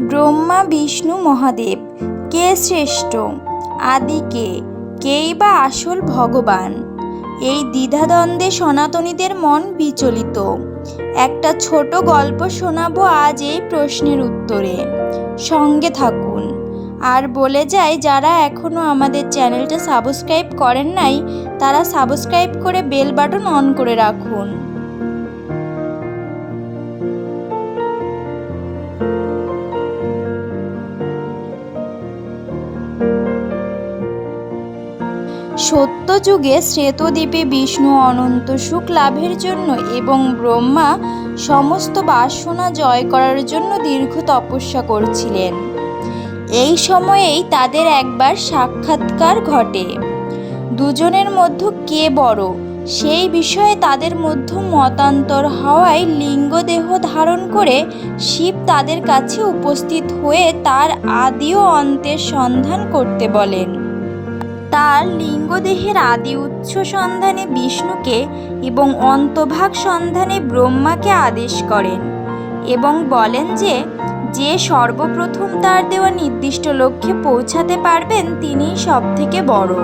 ব্রহ্মা, বিষ্ণু, মহাদেব, কে শ্রেষ্ঠ? আদি কে? কেই বা আসল ভগবান? এই দ্বিধাদ্বন্দ্বে সনাতনীদের মন বিচলিত। একটা ছোট গল্প শোনাবো আজ এই প্রশ্নের উত্তরে। সঙ্গে থাকুন। আর বলে যাই যারা এখনও আমাদের চ্যানেলটা সাবস্ক্রাইব করেন নাই, তারা সাবস্ক্রাইব করে বেল বাটন অন করে রাখুন। সত্যযুগে শ্বেতদ্বীপে বিষ্ণু অনন্ত সুখ লাভের জন্য এবং ব্রহ্মা সমস্ত বাসনা জয় করার জন্য দীর্ঘ তপস্যা করছিলেন। এই সময়েই তাদের একবার সাক্ষাৎকার ঘটে। দুজনের মধ্যে কে বড়, সেই বিষয়ে তাদের মধ্যে মতান্তর হওয়ায় লিঙ্গদেহ ধারণ করে শিব তাদের কাছে উপস্থিত হয়ে তার আদি ও অন্তের সন্ধান করতে বলেন। তার লিঙ্গদেহের আদি উৎস সন্ধানে বিষ্ণুকে এবং অন্তভাগ সন্ধানে ব্রহ্মাকে আদেশ করেন এবং বলেন যে যে সর্বপ্রথম তার দেওয়া নির্দিষ্ট লক্ষ্যে পৌঁছাতে পারবেন তিনিই সব থেকে বড়।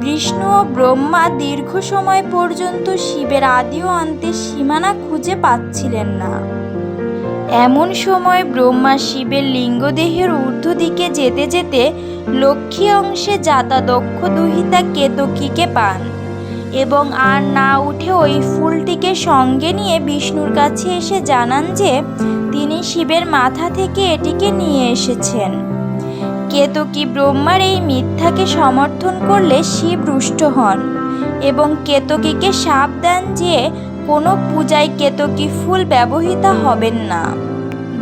বিষ্ণু ও ব্রহ্মা দীর্ঘ সময় পর্যন্ত শিবের আদি ও অন্তের সীমানা খুঁজে পাচ্ছিলেন না। এমন সময় ব্রহ্মা শিবের লিঙ্গদেহের ঊর্ধ্ব দিকে যেতে যেতে লক্ষ্মী অংশে যাতা দক্ষ দুহিতা কেতকীকে পান এবং আর না উঠে ওই ফুলটিকে সঙ্গে নিয়ে বিষ্ণুর কাছে এসে জানান যে, তিনি শিবের মাথা থেকে এটিকে নিয়ে এসেছেন। কেতকী ব্রহ্মার এই মিথ্যাকে সমর্থন করলে শিব রুষ্ট হন এবং কেতকীকে সাপ দেন যে, কোনো পূজায় কেতকী ফুল ব্যবহৃত হবেন না।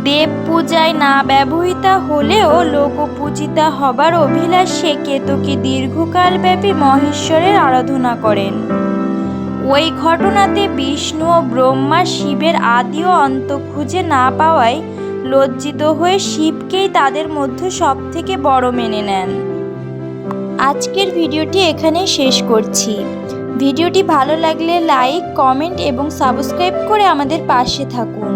দেব পূজায় না ব্যবহৃত হলেও লোকপূজিতা হবার অভিলাষে কেতকী দীর্ঘকালব্যাপী মহেশ্বরের আরাধনা করেন। ওই ঘটনাতে বিষ্ণু ও ব্রহ্মা শিবের আদি ও অন্ত খুঁজে না পাওয়ায় লজ্জিত হয়ে শিবকেই তাদের মধ্যে সব থেকে বড় মেনে নেন। আজকের ভিডিওটি এখানেই শেষ করছি। ভিডিওটি ভালো লাগলে লাইক, কমেন্ট এবং সাবস্ক্রাইব করে আমাদের পাশে থাকুন।